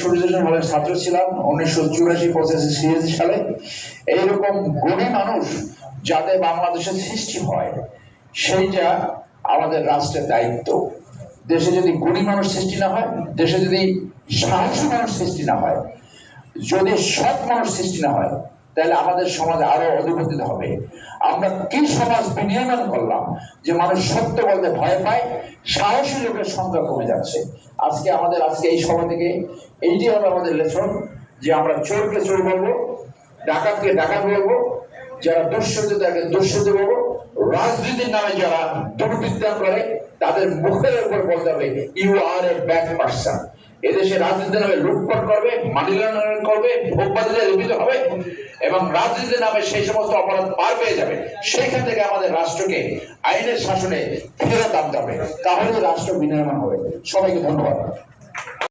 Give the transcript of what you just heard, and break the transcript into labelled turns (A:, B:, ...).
A: সূর্যজন হলের ছাত্র ছিলাম, উনিশশো চুরাশি পঁচাশি ছিয়াশি সালে। এইরকম গুণী মানুষ যাতে বাংলাদেশের সৃষ্টি হয়, সেইটা আমাদের রাষ্ট্রের দায়িত্ব। দেশে যদি গুণী মানুষ সৃষ্টি না হয়, দেশে যদি সাহসী মানুষ সৃষ্টি না হয়, যদি সৎ মানুষ সৃষ্টি না হয় তাহলে আমাদের সমাজ আরও অধপতিত হবে। আমরা কি সমাজ বিনির্মাণ করলাম যে মানুষ সত্য বলতে ভয় পায়, সাহসী লোকের সংখ্যা কমে যাচ্ছে? আজকে আমাদের, আজকে এই সভা থেকে এইটি হবে আমাদের লেসন যে আমরা চোরকে চোর বলব, ডাকাতকে ডাকাত বলব, যারা দুঃসজ্জ তাকে দুঃসজ্জ বলব, রাজনীতির নামে যারা দুর্বৃত্তান করে, তাদের মুখের উপর বলতে হবে you are a bad person এদেশে রাজনীতির নামে লুটপাট করবে মানি লন্ডারিং করবে ভোগবাদীদের লিপিত হবে এবং রাজনীতি নামে সেই সমস্ত অপরাধ পার পেয়ে যাবে। সেখান থেকে আমাদের রাষ্ট্রকে, আইনের শাসনে ফেরত আনতে হবে। তাহলে রাষ্ট্র বিনির্মাণ হবে। সবাইকে ধন্যবাদ।